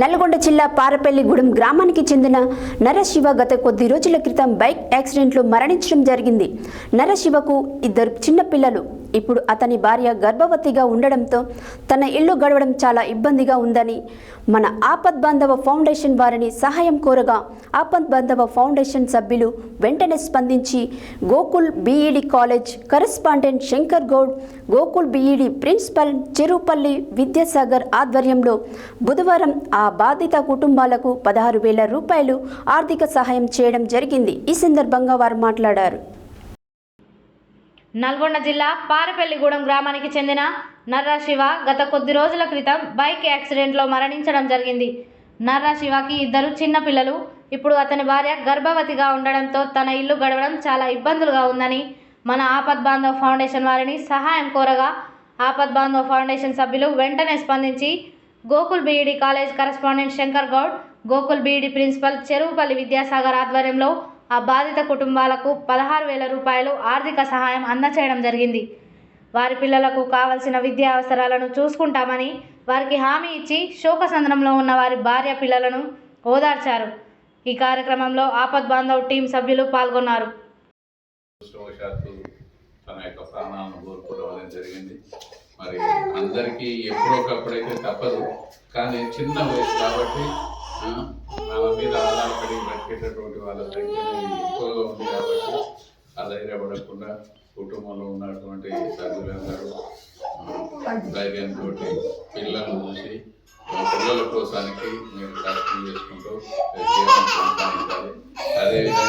నల్గొండ జిల్లా పారపల్లిగూడెం గ్రామానికి చెందిన నరశివ గత కొద్ది రోజుల క్రితం బైక్ యాక్సిడెంట్లో మరణించడం జరిగింది. నరశివకు ఇద్దరు చిన్నపిల్లలు. ఇప్పుడు అతని భార్య గర్భవతిగా ఉండడంతో తన ఇల్లు గడవడం చాలా ఇబ్బందిగా ఉందని మన ఆపద్ బాంధవ ఫౌండేషన్ వారిని సహాయం కోరగా ఆపద్ బాంధవ ఫౌండేషన్ సభ్యులు వెంటనే స్పందించి Gokul BEd college correspondent Shankar Goud Gokul BEd principal Cherupalli Vidyasagar ఆధ్వర్యంలో బుధవారం ఆ బాధిత కుటుంబాలకు పదహారు వేల రూపాయలు ఆర్థిక సహాయం చేయడం జరిగింది. ఈ సందర్భంగా వారు మాట్లాడారు. నల్గొండ జిల్లా పారపల్లిగూడెం గ్రామానికి చెందిన నర్రా శివ గత కొద్ది రోజుల క్రితం బైక్ యాక్సిడెంట్లో మరణించడం జరిగింది. నర్రా శివకి ఇద్దరు చిన్నపిల్లలు ఇప్పుడు అతని భార్య గర్భవతిగా ఉండడంతో తన ఇల్లు గడవడం చాలా ఇబ్బందులుగా ఉందని మన ఆపద్ బాంధవ్ ఫౌండేషన్ వారిని సహాయం కోరగా ఆపద్ బాంధవ్ ఫౌండేషన్ సభ్యులు వెంటనే స్పందించి Gokul BEd college correspondent Shankar Goud Gokul BEd principal Cheruvupalli Vidyasagar ఆధ్వర్యంలో ఆ బాధిత కుటుంబాలకు పదహారు వేల రూపాయలు ఆర్థిక సహాయం అందచేయడం జరిగింది. వారి పిల్లలకు కావలసిన విద్యా అవసరాలను చూసుకుంటామని వారికి హామీ ఇచ్చి శోకసంద్రంలో ఉన్న వారి భార్య పిల్లలను ఓదార్చారు. ఈ కార్యక్రమంలో ఆపద్ బాంధవ్ టీం సభ్యులు పాల్గొన్నారు. తన యొక్క ప్రాణాలను జరిగింది. మరి అందరికీ ఎప్పుడొకప్పుడైతే తప్పదు. కానీ చిన్న వయసు కాబట్టి మీద ఆధారపడి బ్రతికేటటువంటి వాళ్ళ సంఖ్య ఎక్కువగా ఉంది కాబట్టి అధైర్యపడకుండా కుటుంబంలో ఉన్నటువంటి సభ్యులందరూ ఆ, ధైర్యంతో పిల్లలను చూసి పిల్లల కోసానికి మీరు కష్టం చేసుకుంటూ జీవనం కొనసాగించాలి. అదేవిధంగా